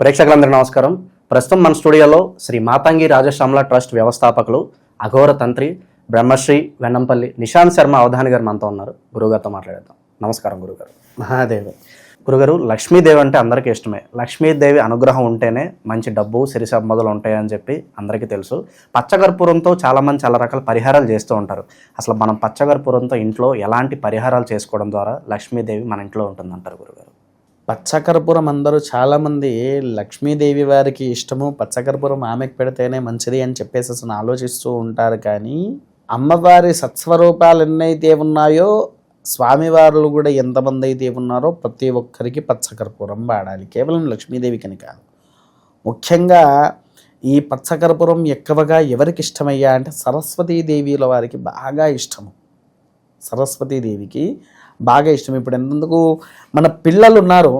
ప్రేక్షకులందరికీ నమస్కారం. ప్రస్తుతం మన స్టూడియోలో శ్రీ మాతంగి రాజశ్యామల ట్రస్ట్ వ్యవస్థాపకులు అఘోర తంత్రి బ్రహ్మశ్రీ వెన్నంపల్లి నిశాంత్ శర్మ అవధాని గారు మనతో ఉన్నారు. గురుగారితో మాట్లాడేద్దాం. నమస్కారం గురుగారు మహాదేవి. గురుగారు లక్ష్మీదేవి అంటే అందరికీ ఇష్టమే. లక్ష్మీదేవి అనుగ్రహం ఉంటేనే మంచి డబ్బు సిరి సంపదలు ఉంటాయని చెప్పి అందరికీ తెలుసు. పచ్చకర్పూరంతో చాలామంది చాలా రకాల పరిహారాలు చేస్తూ ఉంటారు. అసలు మనం పచ్చకర్పూరంతో ఇంట్లో ఎలాంటి పరిహారాలు చేసుకోవడం ద్వారా లక్ష్మీదేవి మన ఇంట్లో ఉంటుందంటారు గురుగారు పచ్చకర్పూరం అందరూ చాలామంది లక్ష్మీదేవి వారికి ఇష్టము పచ్చకర్పూరం ఆమెకు పెడితేనే మంచిది అని చెప్పేసి అసలు ఆలోచిస్తూ ఉంటారు. కానీ అమ్మవారి సత్స్వరూపాలు ఎన్నైతే ఉన్నాయో స్వామివారులు కూడా ఎంతమంది అయితే ఉన్నారో ప్రతి ఒక్కరికి పచ్చకర్పూరం వాడాలి. కేవలం లక్ష్మీదేవికని కాదు. ముఖ్యంగా ఈ పచ్చకర్పూరం ఎక్కువగా ఎవరికి ఇష్టమయ్యా అంటే సరస్వతీదేవిల వారికి బాగా ఇష్టము. సరస్వతీదేవికి బాగా ఇష్టం. ఇప్పుడు ఎందుకు మన పిల్లలు ఉన్నారు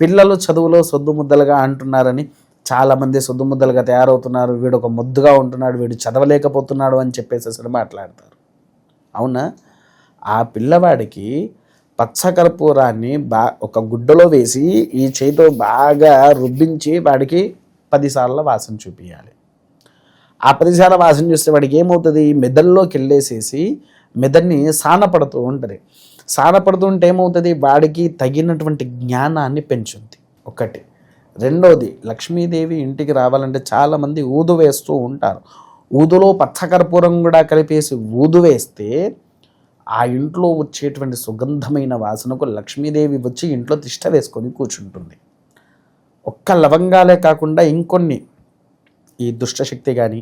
పిల్లలు చదువులో సొద్దు ముద్దలుగా అంటున్నారని చాలామంది సొద్దు ముద్దలుగా తయారవుతున్నారు. వీడు ఒక ముద్దుగా ఉంటున్నాడు వీడు చదవలేకపోతున్నాడు అని చెప్పేసి అసలు మాట్లాడతారు. అవునా? ఆ పిల్లవాడికి పచ్చకర్పూరాన్ని బా ఒక గుడ్డలో వేసి ఈ చేతితో బాగా రుబ్బించి వాడికి పదిసార్ల వాసన చూపించాలి ఆ పదిసార్ల వాసన చూస్తే వాడికి ఏమవుతుంది? మెదడులోకి వెళ్ళేసేసి మెదడుని సానపడుతూ ఉంటుంది. సానపడుతూ ఏమవుతుంది? వాడికి తగినటువంటి జ్ఞానాన్ని పెంచుంది ఒకటి. రెండోది లక్ష్మీదేవి ఇంటికి రావాలంటే చాలామంది ఊదు వేస్తూ ఉంటారు. ఊదులో పచ్చకర్పూరం కూడా కలిపేసి ఊదు వేస్తే ఆ ఇంట్లో వచ్చేటువంటి సుగంధమైన వాసనకు లక్ష్మీదేవి వచ్చి ఇంట్లో తిష్ట వేసుకొని కూర్చుంటుంది. ఒక్క లవంగాలే కాకుండా ఇంకొన్ని ఈ దుష్టశక్తి కానీ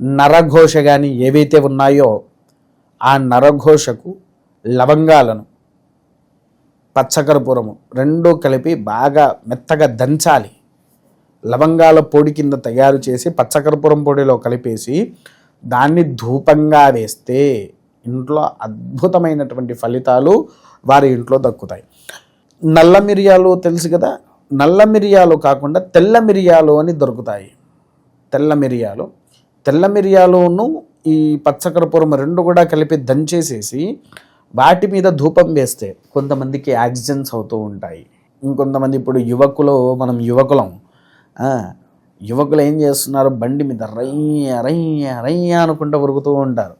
నరఘోష కానీ ఏవైతే ఉన్నాయో ఆ నరఘోషకు లవంగాలను పచ్చకర్పూరము రెండు కలిపి బాగా మెత్తగా దంచాలి. లవంగాల పొడి కింద తయారు చేసి పచ్చకర్పూరం పొడిలో కలిపేసి దాన్ని ధూపంగా వేస్తే ఇంట్లో అద్భుతమైనటువంటి ఫలితాలు వారి ఇంట్లో దక్కుతాయి. నల్ల మిరియాలు తెలుసు కదా? నల్ల మిరియాలు కాకుండా తెల్ల మిరియాలు అని దొరుకుతాయి. తెల్ల మిరియాలు. తెల్ల మిరియాలును ఈ పచ్చకర్పూరం రెండు కూడా కలిపి దంచేసేసి వాటి మీద ధూపం వేస్తే కొంతమందికి యాక్సిడెంట్స్ అవుతూ ఉంటాయి. ఇంకొంతమంది ఇప్పుడు యువకులు మనం యువకులం. యువకులు ఏం చేస్తున్నారు? బండి మీద రయ్య రయ్య రయ్య అనుకుంటూ ఉరుకుతూ ఉంటారు.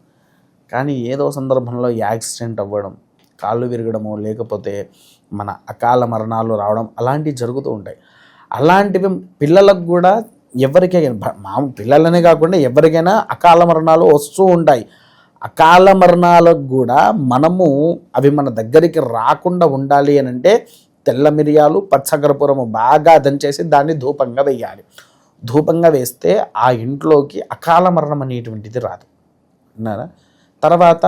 కానీ ఏదో సందర్భంలో యాక్సిడెంట్ అవ్వడం కాళ్ళు విరగడము లేకపోతే మన అకాల మరణాలు రావడం అలాంటివి జరుగుతూ ఉంటాయి. అలాంటివి పిల్లలకు కూడా ఎవరికైనా మా పిల్లలనే కాకుండా ఎవరికైనా అకాల మరణాలు వస్తూ ఉంటాయి. అకాల మరణాలకు కూడా మనము అవి మన దగ్గరికి రాకుండా ఉండాలి అని అంటే తెల్ల మిరియాలు పచ్చకర్పూరము బాగా దంచేసి దాన్ని ధూపంగా వేయాలి. ధూపంగా వేస్తే ఆ ఇంట్లోకి అకాల మరణం అనేటువంటిది రాదు. అన్నారా తర్వాత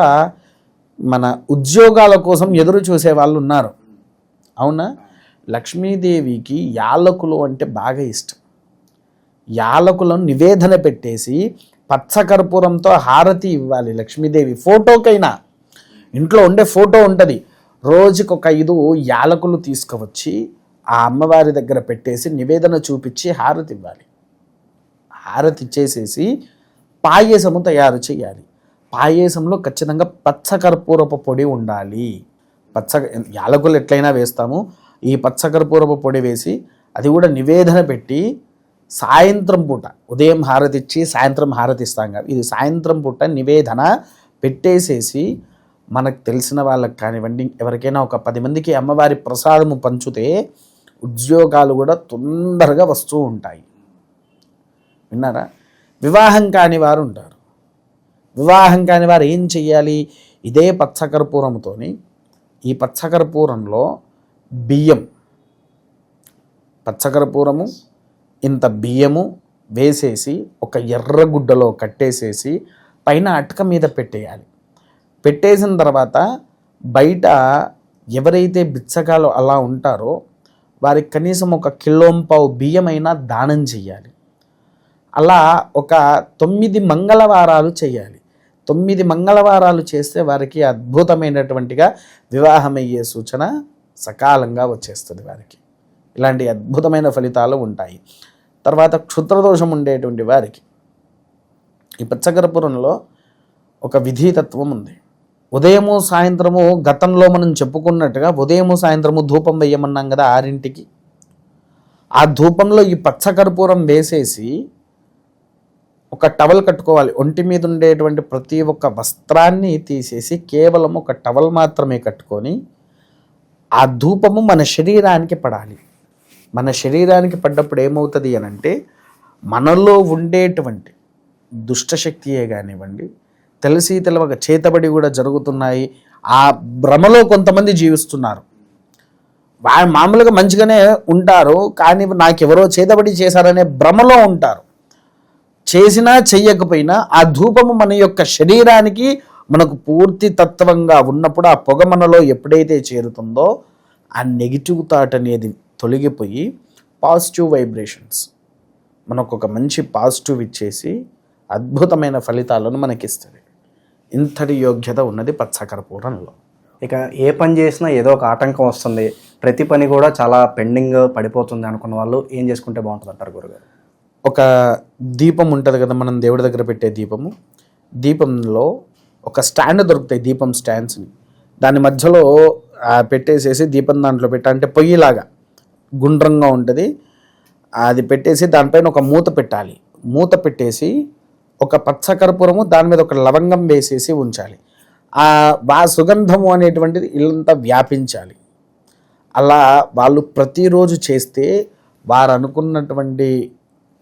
మన ఉద్యోగాల కోసం ఎదురు చూసే వాళ్ళు ఉన్నారు. అవునా? లక్ష్మీదేవికి యాలకులు అంటే బాగా ఇష్టం. యాలకులను నివేదన పెట్టేసి పచ్చకర్పూరంతో హారతి ఇవ్వాలి లక్ష్మీదేవి. ఫోటోకైనా ఇంట్లో ఉండే ఫోటో ఉంటుంది. రోజుకి ఒక ఐదు యాలకులు తీసుకువచ్చి ఆ అమ్మవారి దగ్గర పెట్టేసి నివేదన చూపించి హారతి ఇవ్వాలి. హారతి ఇచ్చేసేసి పాయసము తయారు చేయాలి. పాయసంలో ఖచ్చితంగా పచ్చకర్పూరపు పొడి ఉండాలి. పచ్చ యాలకులు ఎట్లయినా వేస్తాము. ఈ పచ్చకర్పూరపు పొడి వేసి అది కూడా నివేదన పెట్టి సాయంత్రం పూట. ఉదయం హారతి ఇచ్చి సాయంత్రం హారతి ఇస్తాం కదా. ఇది సాయంత్రం పూట నివేదన పెట్టేసేసి మనకు తెలిసిన వాళ్ళకి కానివ్వండి ఎవరికైనా ఒక పది మందికి అమ్మవారి ప్రసాదము పంచుతే ఉద్యోగాలు కూడా తొందరగా వస్తూ ఉంటాయి. విన్నారా? వివాహం కాని వారు ఉంటారు. వివాహం కాని వారు ఏం చెయ్యాలి? ఇదే పచ్చకర్పూరంతో ఈ పచ్చకర్పూరంలో బియ్యం పచ్చకర్పూరము ఇంత బియ్యము వేసేసి ఒక ఎర్రగుడ్డలో కట్టేసేసి పైన అటక మీద పెట్టేయాలి. పెట్టేసిన తర్వాత బయట ఎవరైతే బిచ్చగాలు అలా ఉంటారో వారికి కనీసం ఒక కిలోంపావు బియ్యమైనా దానం చేయాలి అలా ఒక తొమ్మిది మంగళవారాలు చేయాలి తొమ్మిది మంగళవారాలు చేస్తే వారికి అద్భుతమైనటువంటిగా వివాహమయ్యే సూచన సకాలంగా వచ్చేస్తుంది వారికి. ఇలాంటి అద్భుతమైన ఫలితాలు ఉంటాయి. తర్వాత క్షుద్రదోషం ఉండేటువంటి వారికి. ఈ పచ్చకర్పూరంలో ఒక విధితత్వం ఉంది. ఉదయము సాయంత్రము గతంలో మనం చెప్పుకున్నట్టుగా ఉదయము సాయంత్రము ధూపం వేయమన్నాం కదా ఆరింటికి. ఆ ధూపంలో ఈ పచ్చకర్పూరం వేసేసి ఒక టవల్ కట్టుకోవాలి. ఒంటి మీద ఉండేటువంటి ప్రతి ఒక్క వస్త్రాన్ని తీసేసి కేవలం ఒక టవల్ మాత్రమే కట్టుకొని ఆ ధూపము మన శరీరానికి పడాలి. మన శరీరానికి పడ్డప్పుడు ఏమవుతుంది అని అంటే మనలో ఉండేటువంటి దుష్టశక్తియే కానివ్వండి తెలిసి తెలవక చేతబడి కూడా జరుగుతున్నాయి ఆ భ్రమలో కొంతమంది జీవిస్తున్నారు. వా- మామూలుగా మంచిగానే ఉంటారు కానీ నాకెవరో చేతబడి చేశారనే భ్రమలో ఉంటారు. చేసినా చెయ్యకపోయినా ఆ ధూపము మన యొక్క శరీరానికి మనకు పూర్తి తత్వంగా ఉన్నప్పుడు ఆ పొగ మనలో ఎప్పుడైతే చేరుతుందో ఆ నెగిటివ్ థాట్ అనేది తొలగిపోయి పాజిటివ్ వైబ్రేషన్స్. మనకు ఒక మంచి పాజిటివ్ ఇచ్చేసి అద్భుతమైన ఫలితాలను మనకిస్తుంది. ఇంతటి యోగ్యత ఉన్నది పచ్చకర్పూరంలో ఇక ఏ పని చేసినా ఏదో ఒక ఆటంకం వస్తుంది. ప్రతి పని కూడా చాలా పెండింగ్ పడిపోతుంది అనుకున్న వాళ్ళు ఏం చేసుకుంటే బాగుంటుంది అంటారు గురుగారు? ఒక దీపం ఉంటుంది కదా మనం దేవుడి దగ్గర పెట్టే దీపము. దీపంలో ఒక స్టాండ్ దొరుకుతాయి దీపం స్టాండ్స్ని. దాని మధ్యలో పెట్టేసేసి దీపం దాంట్లో పెట్ట అంటే పొయ్యిలాగా. గుండ్రంగా ఉంటుంది. అది పెట్టేసి దానిపైన ఒక మూత పెట్టాలి. మూత పెట్టేసి ఒక పచ్చకర్పూరము దాని మీద ఒక లవంగం వేసేసి ఉంచాలి. ఆ బా సుగంధము అనేటువంటిది ఇల్లంతా వ్యాపించాలి. అలా వాళ్ళు ప్రతిరోజు చేస్తే వారు అనుకున్నటువంటి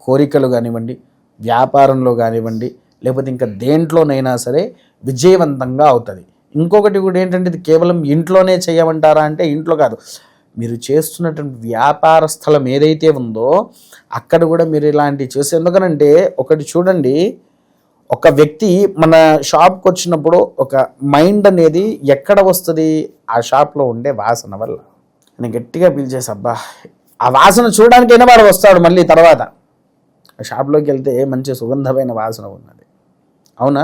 కోరికలు కానివ్వండి వ్యాపారంలో కానివ్వండి లేకపోతే ఇంకా దేంట్లోనైనా సరే విజయవంతంగా అవుతుంది. ఇంకొకటి కూడా ఏంటంటే ఇది కేవలం ఇంట్లోనే చేయమంటారా అంటే ఇంట్లో కాదు. మీరు చేస్తున్నటువంటి వ్యాపార స్థలం ఏదైతే ఉందో అక్కడ కూడా మీరు ఇలాంటివి చేస్తే ఎందుకనంటే ఒకటి చూడండి ఒక వ్యక్తి మన షాప్కి వచ్చినప్పుడు ఒక మైండ్ అనేది ఎక్కడ వస్తుంది? ఆ షాప్లో ఉండే వాసన వల్ల. నేను గట్టిగా పిలిచేసి అబ్బా ఆ వాసన చూడడానికైనా వాడు వస్తాడు మళ్ళీ తర్వాత. ఆ షాప్లోకి వెళ్తే మంచి సుగంధమైన వాసన ఉన్నది. అవునా?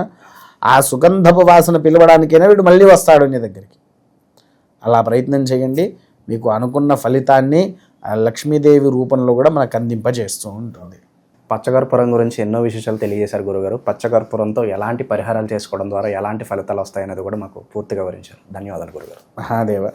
ఆ సుగంధపు వాసన పిలవడానికైనా వీడు మళ్ళీ వస్తాడు నీ దగ్గరికి. అలా ప్రయత్నం చేయండి. మీకు అనుకున్న ఫలితాన్ని లక్ష్మీదేవి రూపంలో కూడా మనకు అందింపజేస్తూ ఉంటుంది. పచ్చకర్పూరం గురించి ఎన్నో విశేషాలు తెలియజేశారు గురుగారు. పచ్చకర్పూరంతో ఎలాంటి పరిహారాలు చేసుకోవడం ద్వారా ఎలాంటి ఫలితాలు వస్తాయనేది కూడా మాకు పూర్తిగా వివరించారు. ధన్యవాదాలు గురుగారు. మహాదేవ.